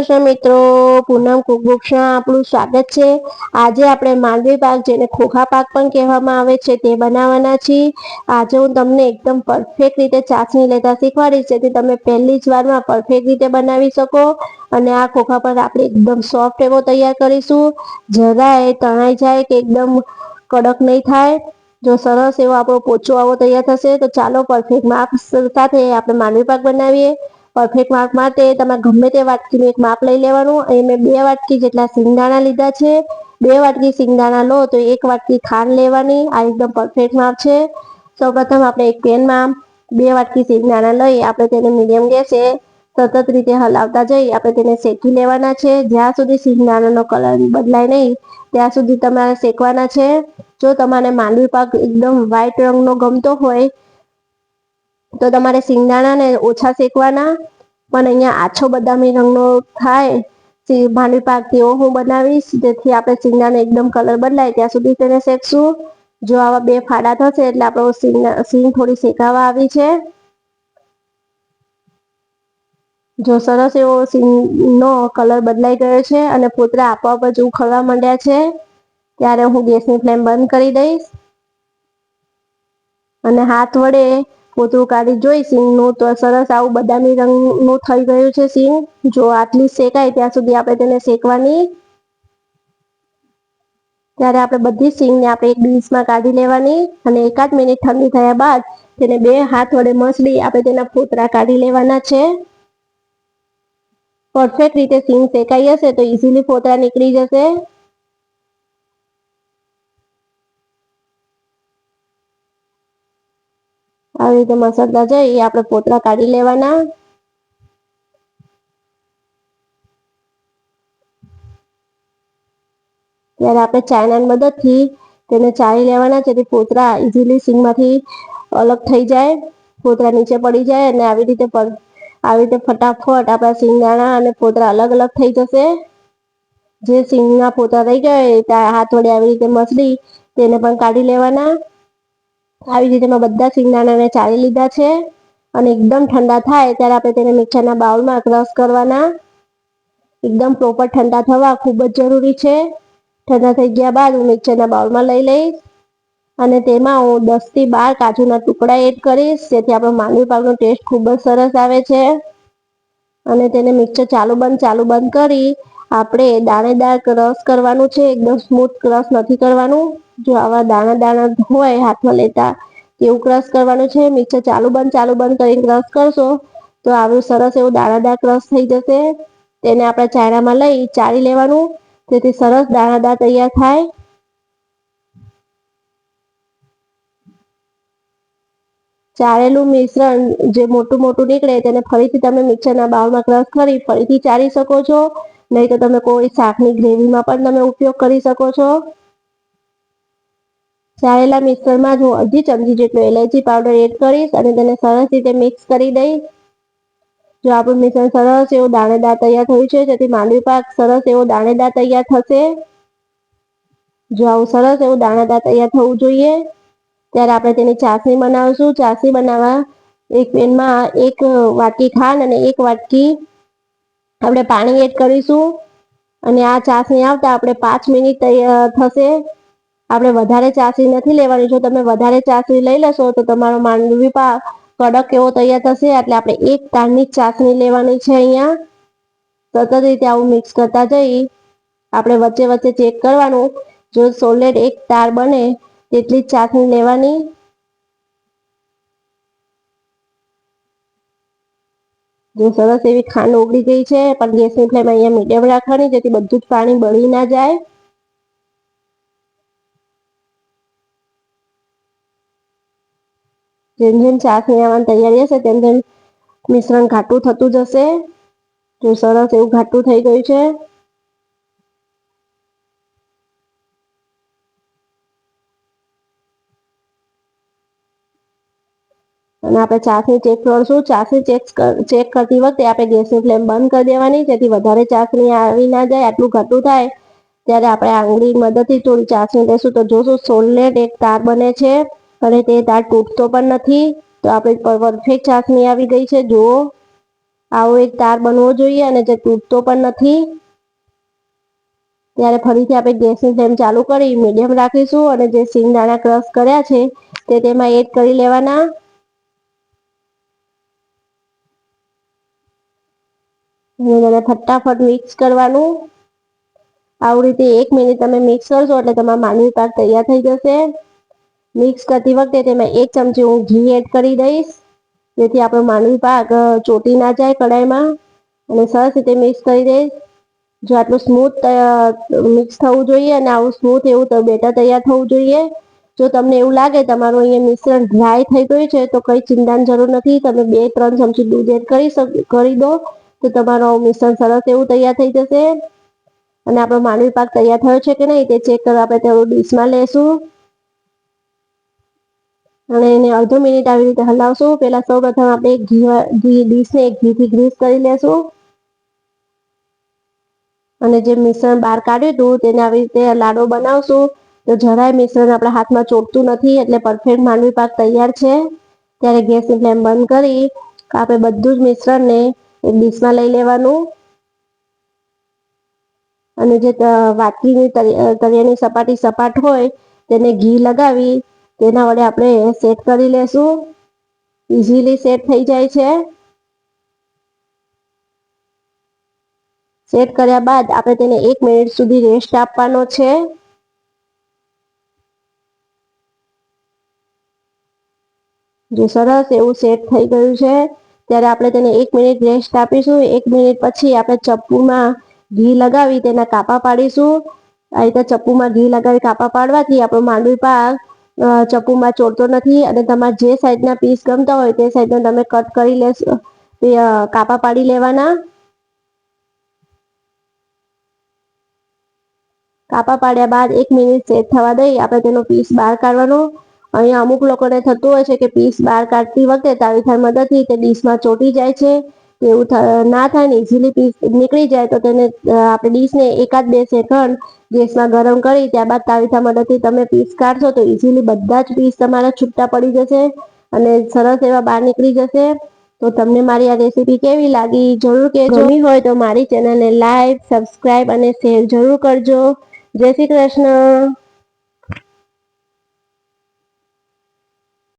કૃષ્ણ મિત્રો. પૂનમ કુકબુક્સમાં આપણું સ્વાગત છે. આજે આપણે માંડવી પાક જેને ખોખા પાક પણ કહેવામાં આવે છે તે બનાવવાના છીએ. આજે હું તમને એકદમ પરફેક્ટ રીતે ચાસણી લેતા શીખવાડીશ, જેથી તમે પહેલી જ વારમાં પરફેક્ટ રીતે બનાવી શકો અને આ ખોખા પર આપણે એકદમ સોફ્ટ એવો તૈયાર કરીશું. જરાય તણાઈ જાય કે એકદમ કડક નહીં થાય. જો સરસ એવો આપણો પોચો આવો તૈયાર થશે, તો ચાલો પરફેક્ટ માપ સાથે આપણે માંડવી પાક બનાવીએ. પરફેક્ટ માપ માટે તમારે ગમે તે વાટકીનું એક માપ લઈ લેવાનું. અહીં મેં બે વાટકી જેટલા સિંગદાણા લીધા છે. બે વાટકી સિંગદાણા લો તો એક વાટકી ખાંડ લેવાની. આ એકદમ પરફેક્ટ માપ છે. સૌપ્રથમ આપણે એક પેનમાં બે વાટકી સિંગદાણા લઈ આપણે તેને મીડિયમ ગેસે સતત રીતે હલાવતા જઈ આપણે તેને શેકી લેવાના છે. જ્યાં સુધી સિંગદાણાનો કલર બદલાય નહીં, ત્યાં સુધી તમારે શેકવાના છે. જો તમારે માંડવી પાક એકદમ વ્હાઈટ રંગનો ગમતો હોય તો તમારે સિંગદાણાને ઓછા શેકવાના, પણ અહીંયા આછો બદામી રંગનો થાય. માંડવી પાક તેવો હું બનાવીશ, જેથી આપણે સિંગદાણાનો એકદમ કલર બદલાય. ત્યાં સુધી તેને શેકશું. જો આવા બે ફાડા થશે, એટલે આપણો સિંગ થોડી શેકાવા આવી છે. જો સરસ એવો સિંગનો કલર બદલાઈ ગયો છે અને પોતરા આપોઆપ જ ઉખડવા માંડ્યા છે, ત્યારે હું ગેસની ફ્લેમ બંધ કરી દઈશ. અને હાથ વડે પોતરું કાઢી જોઈ સિંગનું તો સરસ આવું બદામી રંગનું થઈ ગયું છે સિંગ જો આટલી શેકાય ત્યાં સુધી આપણે તેને શેકવાની. ત્યારે આપણે બધી સિંગને આપણે એક ડીશમાં કાઢી લેવાની અને એકાદ મિનિટ ઠંડી થયા બાદ તેને બે હાથ વડે મસળી આપણે તેના ફોતરા કાઢી લેવાના છે. પરફેક્ટ રીતે સિંગ શેકાઈ હશે તો ઇઝીલી ફોતરા નીકળી જશે. આવી રીતે મસળતા જઈ આપણે પોતરા કાઢી લેવાના. ત્યારે આપણે ચાઇનાની મદદથી તેને ચાળી લેવાના, જેથી પોતરા ઇઝીલી સિંગમાંથી અલગ થઈ જાય, પોતરા નીચે પડી જાય અને આવી રીતે આવી રીતે ફટાફટ આપણા સિંગદાણા અને પોતરા અલગ અલગ થઈ જશે. જે સિંગના પોતરા રહી ગયા હાથ વડે આવી રીતે મસળી તેને પણ કાઢી લેવાના. આવી રીતે મેં બધા સિંગદાણાને ચાળી લીધા છે અને એકદમ ઠંડા થાય ત્યારે આપણે તેને મિક્સરના બાઉલમાં ક્રશ કરવાના. એકદમ પ્રોપર ઠંડા થવા ખૂબ જ જરૂરી છે. ઠંડા થઈ ગયા બાદ હું મિક્સરના બાઉલમાં લઈ લઈશ અને તેમાં હું દસથી બાર કાજુના ટુકડા એડ કરીશ, જેથી આપણો માંડવી પાકનો ટેસ્ટ ખૂબ જ સરસ આવે છે. અને તેને મિક્સર ચાલુ બંધ ચાલુ બંધ કરી આપણે દાણેદાર ક્રશ કરવાનું છે. એકદમ સ્મૂથ ક્રશ નથી કરવાનું. જો આવા દાણા દાણા હોય હાથમાં લેતા એવું ક્રશ કરવાનું છે, મિક્સર ચાલુ બંધ ચાલુ બંધ કરીને ક્રશ કરશો, તો આવું સરસ એવું દાણાદાર ક્રશ થઈ જશે. તેને આપણે ચાયણામાં લઈ ચાળી લેવાનું. તેથી સરસ દાણાદાર તૈયાર થાય. ચારેલું મિશ્રણ જે મોટું મોટું નીકળે તેને ફરીથી તમે મિક્સરના બાઉલમાં ક્રશ કરી ફરીથી ચારી શકો છો. નહીં તો તમે કોઈ શાકની ગ્રેવીમાં પણ તમે ઉપયોગ કરી શકો છો. ચારેલા મિશ્રણમાં જ હું અડધી ચમચી જેટલો એલાયચી પાવડર એડ કરીશ અને તેને સરસ રીતે મિક્સ કરી દઈશ. જો આપણું મિશ્રણ સરસ એવું દાણેદાર તૈયાર થયું છે, જેથી માંડવી પાક સરસ એવો દાણેદાર તૈયાર થશે. જો આવું સરસ એવું દાણેદાર તૈયાર થવું જોઈએ, ત્યારે આપણે તેની ચાસણી બનાવીશું. ચાસણી બનાવવા એક પેનમાં એક વાટકી ખાંડ અને એક વાટકી આપણે પાણી એડ કરીશું. અને આ ચાસણી આવતા આપણે પાંચ મિનિટ થશે. આપણે વધારે ચાસણી નથી લેવાની. જો તમે વધારે ચાસણી લઈ લેશો, તો તમારો માંડવી પાક કડક એવો તૈયાર થશે. એટલે આપણે એક તારની જ ચાસણી લેવાની છે અહીંયા. સતત રીતે આવું મિક્સ કરતા જઈ. આપણે વચ્ચે વચ્ચે ચેક કરવાનું. જો સોલેડ એક તાર બને, તેટલી જ ચાસણી લેવાની. જો સરસ એવી ખાંડ ઓગળી ગઈ છે, પણ ગેસની ફ્લેમ અહીંયા મીડિયમ રાખવાની, જેથી બધું જ પાણી બળી ના જાય. જેમ જેમ ચાસણી આવવાની તૈયારી હશે, તેમ તેમ મિશ્રણ ઘાટું થતું જશે. જો સરસ એવું ઘાટું થઈ ગયું છે. અને આપણે ચાસણી ચેક કરશું. ચાસણી ચેક ચેક કરતી વખતે આપણે ગેસની ફ્લેમ બંધ કરી દેવાની. જેથી વધારે ચાસણી આવી ના જાય, આટલું ઘટું થાય. ત્યારે આપણે આંગળી મદદથી થોડી ચાસણી લેશું. તો જોશું સોલનેટ એક તાર બને છે. અને તે તાર તૂટતો પણ નથી. તો આપણે પરફેક્ટ ચાસણી આવી ગઈ છે, જુઓ. આવો એક તાર બનવો જોઈએ અને જે તૂટતો પણ નથી. ત્યારે ફરીથી આપણે ગેસની ફ્લેમ ચાલુ કરી મીડિયમ રાખીશું અને જે સિંગદાણા ક્રશ કર્યા છે, તે તેમાં એડ કરી લેવાના. અને ફટાફટ મિક્સ કરવાનું. આવી રીતે એક મિનિટ તમે મિક્સ કરશો એટલે તમારા માનવી પાક તૈયાર થઈ જશે. મિક્સ કરતી વખતે તેમાં એક ચમચી હું ઘી એડ કરી દઈશ. જેથી આપણો માંડવી પાક ચોટી ના જાય કડાઈમાં અને સરસ રીતે મિક્સ કરી દઈશ. જો આટલું સ્મૂથ મિક્સ થવું જોઈએ અને આવું સ્મૂથ એવું બેટર તૈયાર થવું જોઈએ. જો તમને એવું લાગે તમારું અહીંયા મિશ્રણ ડ્રાય થઈ ગયું છે, તો કંઈ ચિંતાની જરૂર નથી. તમે બે, ત્રણ ચમચી દૂધ એડ કરી કરી દો. તો તમારું મિશ્રણ સરસ એવું તૈયાર થઈ જશે. અને આપણો માંડવી પાક તૈયાર થયો છે કે નહીં તે ચેક કરવા આપણે તેવું ડીશમાં લેશું. અને એને અડધો મિનિટ આવી રીતે હલાવશું. પહેલાં સૌ પ્રથમ આપણે ઘી ઘી, ડીશને ઘીથી ગ્રીસ કરી લેશું. અને જે મિશ્રણ બહાર કાઢ્યું હતું તેને આવી રીતે લાડો બનાવશું. તો જરાય મિશ્રણ આપણા હાથમાં ચોટતું નથી, એટલે પરફેક્ટ માંડવી પાક તૈયાર છે. ત્યારે ગેસની ફ્લેમ બંધ કરી આપણે બધું જ મિશ્રણને એક ડીશમાં લઈ લેવાનું. અને જે વાટકીની તળિયાની સપાટી સપાટ હોય તેને ઘી લગાવી તેના વડે આપણે સેટ કરી લેશું. ઇઝીલી સેટ થઈ જાય છે. સેટ કર્યા બાદ આપણે તેને એક મિનિટ સુધી રેસ્ટ આપવાનો છે. જો સરસ એવું સેટ થઈ ગયું છે, ત્યારે આપણે તેને એક મિનિટ રેસ્ટ આપીશું. એક મિનિટ પછી આપણે ચપ્પુમાં ઘી લગાવી તેના કાપા પાડીશું. આ રીતે ચપ્પુમાં ઘી લગાવી કાપા પાડવાથી આપણો માંડવી પાક ચપ્પુમાં ચોરતો નથી અને તમારે જે સાઈઝના પીસ ગમતા હોય તે સાઈઝના તમે કટ કરી લેશો. કાપા પાડી લેવાના. કાપા પાડ્યા બાદ એક મિનિટ સેટ થવા દઈ, આપણે તેનો પીસ બહાર કાઢવાનો. અહીંયા અમુક લોકોને થતું હોય છે કે પીસ બહાર કાઢતી વખતે તાવીથાર મદદથી તે ડીશમાં ચોટી જાય છે. એવું ના થાય ને ઇઝીલી પીસ નીકળી જાય તો તેને આપણે ડીશને એકાદ બે સેકન્ડ ગેસમાં ગરમ કરી, ત્યારબાદ તાવીથા મદદથી તમે પીસ કાઢશો તો ઇઝીલી બધા જ પીસ તમારા છૂટા પડી જશે અને સરસ એવા બહાર નીકળી જશે. તો તમને મારી આ રેસીપી કેવી લાગી? જરૂર કે જોવી હોય તો મારી ચેનલને લાઈક સબસ્ક્રાઈબ અને શેર જરૂર કરજો. જય શ્રી કૃષ્ણ.